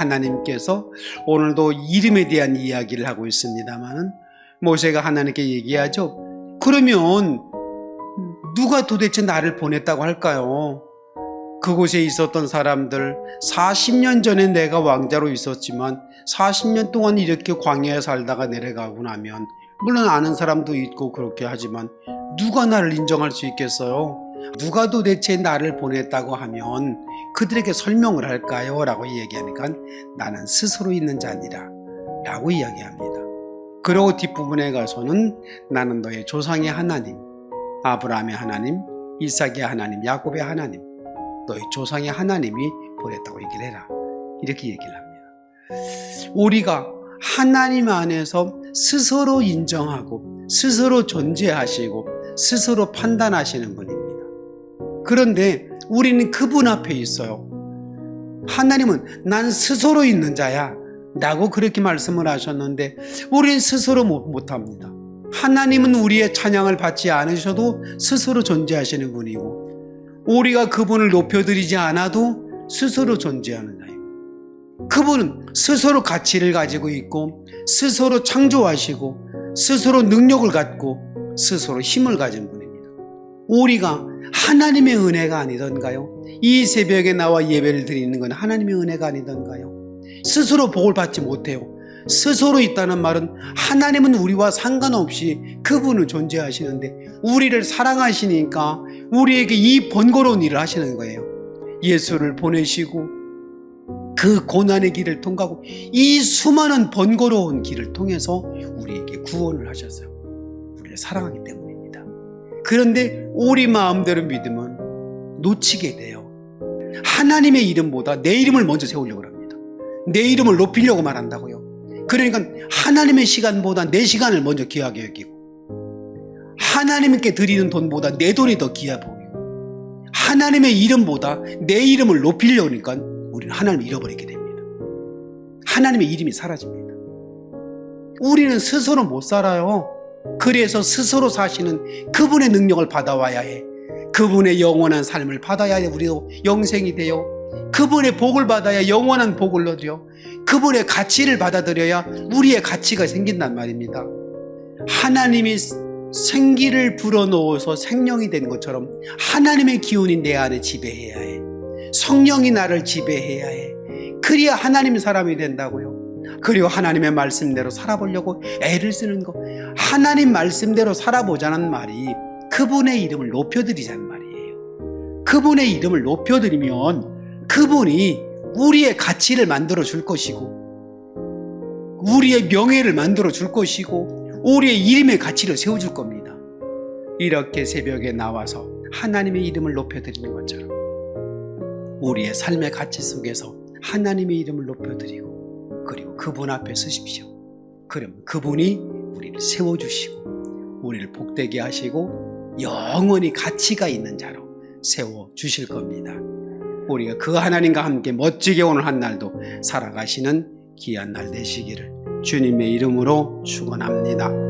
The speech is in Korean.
하나님께서 오늘도 이름에 대한 이야기를 하고 있습니다만은 모세가 하나님께 얘기하죠. 그러면 누가 도대체 나를 보냈다고 할까요? 그곳에 있었던 사람들 40년 전에 내가 왕자로 있었지만 40년 동안 이렇게 광야에 살다가 내려가고 나면 물론 아는 사람도 있고 그렇게 하지만 누가 나를 인정할 수 있겠어요? 누가 도대체 나를 보냈다고 하면 그들에게 설명을 할까요? 라고 얘기하니까 나는 스스로 있는 자니라 라고 이야기합니다. 그리고 뒷부분에 가서는 나는 너의 조상의 하나님, 아브라함의 하나님, 이삭의 하나님, 야곱의 하나님, 너의 조상의 하나님이 보냈다고 얘기를 해라. 이렇게 얘기를 합니다. 우리가 하나님 안에서 스스로 인정하고 스스로 존재하시고 스스로 판단하시는 분입니다. 그런데 우리는 그분 앞에 있어요. 하나님은 난 스스로 있는 자야. 라고 그렇게 말씀을 하셨는데 우리는 스스로 못, 못합니다. 하나님은 우리의 찬양을 받지 않으셔도 스스로 존재하시는 분이고 우리가 그분을 높여드리지 않아도 스스로 존재하는 자예요. 그분은 스스로 가치를 가지고 있고 스스로 창조하시고 스스로 능력을 갖고 스스로 힘을 가진 분입니다. 우리가 하나님의 은혜가 아니던가요? 이 새벽에 나와 예배를 드리는 건 하나님의 은혜가 아니던가요? 스스로 복을 받지 못해요. 스스로 있다는 말은 하나님은 우리와 상관없이 그분은 존재하시는데 우리를 사랑하시니까 우리에게 이 번거로운 일을 하시는 거예요. 예수를 보내시고 그 고난의 길을 통과하고 이 수많은 번거로운 길을 통해서 우리에게 구원을 하셨어요. 우리를 사랑하기 때문입니다. 그런데 우리 마음대로 믿으면 놓치게 돼요. 하나님의 이름보다 내 이름을 먼저 세우려고 합니다. 내 이름을 높이려고 말한다고요. 그러니까 하나님의 시간보다 내 시간을 먼저 귀하게 여기고 하나님께 드리는 돈보다 내 돈이 더 귀해 보이고 하나님의 이름보다 내 이름을 높이려고 하니까 우리는 하나님을 잃어버리게 됩니다. 하나님의 이름이 사라집니다. 우리는 스스로 못 살아요. 그래서 스스로 사시는 그분의 능력을 받아와야 해. 그분의 영원한 삶을 받아야 해. 우리도 영생이 돼요. 그분의 복을 받아야 영원한 복을 얻어요. 그분의 가치를 받아들여야 우리의 가치가 생긴단 말입니다. 하나님이 생기를 불어넣어서 생명이 된 것처럼 하나님의 기운이 내 안에 지배해야 해. 성령이 나를 지배해야 해. 그래야 하나님의 사람이 된다고요. 그리고 하나님의 말씀대로 살아보려고 애를 쓰는 거. 하나님 말씀대로 살아보자는 말이 그분의 이름을 높여드리자는 말이에요. 그분의 이름을 높여드리면 그분이 우리의 가치를 만들어 줄 것이고, 우리의 명예를 만들어 줄 것이고, 우리의 이름의 가치를 세워줄 겁니다. 이렇게 새벽에 나와서 하나님의 이름을 높여드리는 것처럼, 우리의 삶의 가치 속에서 하나님의 이름을 높여드리고, 그리고 그분 앞에 서십시오. 그러면 그분이 우리를 세워주시고, 우리를 복되게 하시고, 영원히 가치가 있는 자로 세워주실 겁니다. 우리가 그 하나님과 함께 멋지게 오늘 한 날도 살아가시는 귀한 날 되시기를 주님의 이름으로 축원합니다.